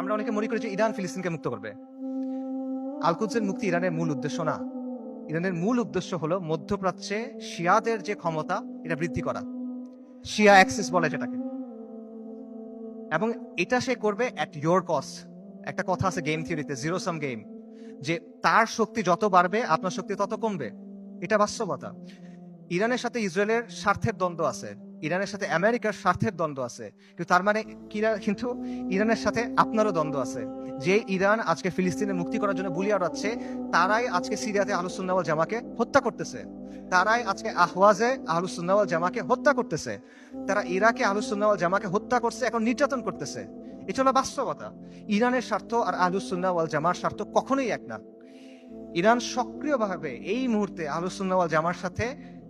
আমরা অনেকে মনে করি যে ইরান ফিলিস্তিনকে মুক্ত করবে। আলকুদসের মুক্তি ইরানের মূল উদ্দেশ্য না। ইরানের মূল উদ্দেশ্য হলো মধ্যপ্রাচ্যে শিয়াদের যে ক্ষমতা, এটা বৃদ্ধি করা। শিয়া অ্যাক্সিস বলে যেটাকে। এবং এটা সে করবে অ্যাট ইয়োর কস্ট একটা কথা আছে গেম থিওরিতে জিরো সাম গেম যে তার শক্তি যত বাড়বে, আপনার শক্তি তত কমবে। এটা বাস্তবতা। ইরানের সাথে ইসরায়েলের স্বার্থের দ্বন্দ্ব আছে। ইরানের সাথে আমেরিকার স্বার্থের দ্বন্দ্ব আছে। কিন্তু তার মানে কিরা- কিন্তু ইরানের সাথে আপনারও দ্বন্দ্ব আছে। যে ইরান আজকে ফিলিস্তিনে মুক্তি করার জন্য বুলি আড়াচ্ছে তারাই আজকে সিরিয়াতে আহলুসুন্নাওয়াল জামাকে হত্যা করতেছে। তারাই আজকে আহওয়াজে আহলুসুন্নাওয়াল জামাকে হত্যা করতেছে। তারা ইরাকে আহলুসুন্নাওয়াল জামাকে হত্যা করছে, এখন নির্যাতন করতেছে। এটা হলো বাস্তবতা। ইরানের স্বার্থ আর আহলুসুন্নাওয়াল জামার স্বার্থ কখনোই এক না। ইরান সক্রিয়ভাবে এই মুহূর্তে আহলুসুন্নাওয়াল জামার সাথে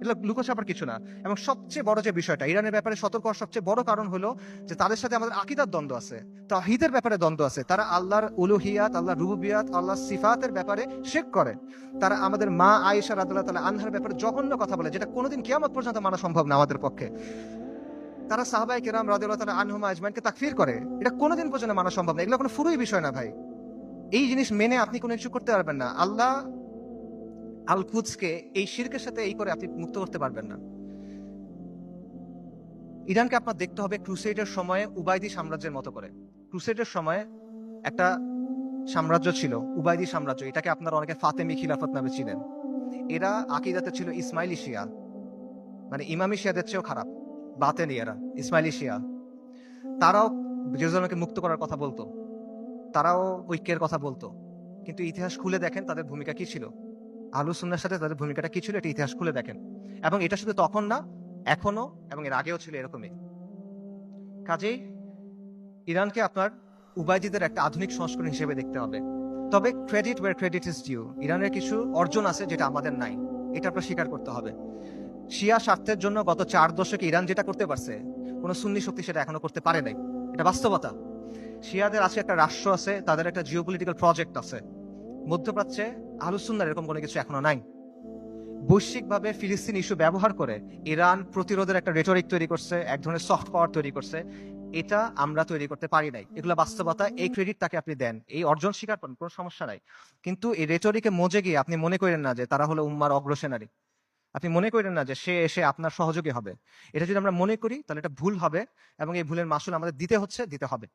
এগুলো লুকোছাপার কিছু না। এবং সবচেয়ে বড় যে বিষয়টা, ইরানের ব্যাপারে সতর্ক হওয়ার সবচেয়ে বড় কারণ হলো যে তাদের সাথে আমাদের আকিদার দ্বন্দ্ব আছে তাহিদের ব্যাপারে দ্বন্দ্ব আছে। তারা আল্লাহর উলুহিয়াত আল্লাহ রুবুবিয়াত আল্লাহ সিফাতের ব্যাপারে শেখ করে। তারা আমাদের মা আয়েশা রাদুল্লাহ তালা আনহার ব্যাপারে জঘন্য কথা বলে, যেটা কোনোদিন কিয়ামত পর্যন্ত মানা সম্ভব না আমাদের পক্ষে। তারা সাহাবাই কেরাম রাদুল্লাহ তালা আনহুমা আজমানকে তাকফির করে, এটা কোনোদিন পর্যন্ত মানা সম্ভব না। এগুলো কোনো ফুরুই বিষয় না ভাই। এই জিনিস মেনে আপনি কোনো কিছু করতে পারবেন না। আল্লাহ আল কুদসকে এই শিরকের সাথে এই করে আপনি মুক্ত করতে পারবেন না। ইরানকে আপনার দেখতে হবে ক্রুসেডের সময়ে উবাইদি সাম্রাজ্যের মতো করে। ক্রুসেডের সময়ে একটা সাম্রাজ্য ছিল, উবাইদি সাম্রাজ্য। এটাকে আপনারা অনেকে ফাতেমি খিলাফত নামে ছিলেন এরা আকিদাতে ছিল ইসমাইলি শিয়া। মানে ইমামি শিয়াদের চেয়েও খারাপ। বাতেনি এরা, ইসমাইলি তারাও জেরুজালেমকে মুক্ত করার কথা বলতো। তারাও ঐক্যের কথা বলতো। কিন্তু ইতিহাস খুলে দেখেন তাদের ভূমিকা কি ছিল। আলু সুন্নার সাথে তাদের ভূমিকাটা কি ছিল এটা ইতিহাস খুলে দেখেন। এবং এটা শুধু তখন না, এখনও এবং এর আগেও ছিল এরকমই। কাজেই ইরানকে আপনার উবাইদিদের একটা আধুনিক সংস্করণ হিসেবে দেখতে হবে। তবে credit where credit is due ইরানের কিছু অর্জন আছে যেটা আমাদের নাই, এটা আপনার স্বীকার করতে হবে। শিয়া স্বার্থের জন্য গত চার দশকে ইরান যেটা করতে পারছে, কোনো সুন্নি শক্তি সেটা এখনও করতে পারে নাই। এটা বাস্তবতা। শিয়াদের আছে একটা রাষ্ট্র আছে, তাদের একটা জিওপলিটিক্যাল প্রজেক্ট আছে। মধ্যপ্রাচ্যে আহলুসুন্নার এরকম কোনো কিছু এখনও নাই। বৈশ্বিকভাবে ফিলিস্তিন ইস্যু ব্যবহার করে ইরান প্রতিরোধের একটা রেটরিক তৈরি করছে, এক ধরনের সফট পাওয়ার তৈরি করছে। এটা আমরা তৈরি করতে পারি নাই। এগুলো বাস্তবতা, এই ক্রেডিট তাকে আপনি দেন। এই অর্জন স্বীকার করেন, কোনো সমস্যা নাই। কিন্তু এই রেটরিকে মজে গিয়ে আপনি মনে করেন না যে তারা হলো উম্মার অগ্রসেনারী আপনি মনে করেন না যে সে এসে আপনার সহযোগী হবে। এটা যদি আমরা মনে করি, তাহলে এটা ভুল হবে এবং এই ভুলের মাসুল আমাদের দিতে হচ্ছে, দিতে হবে।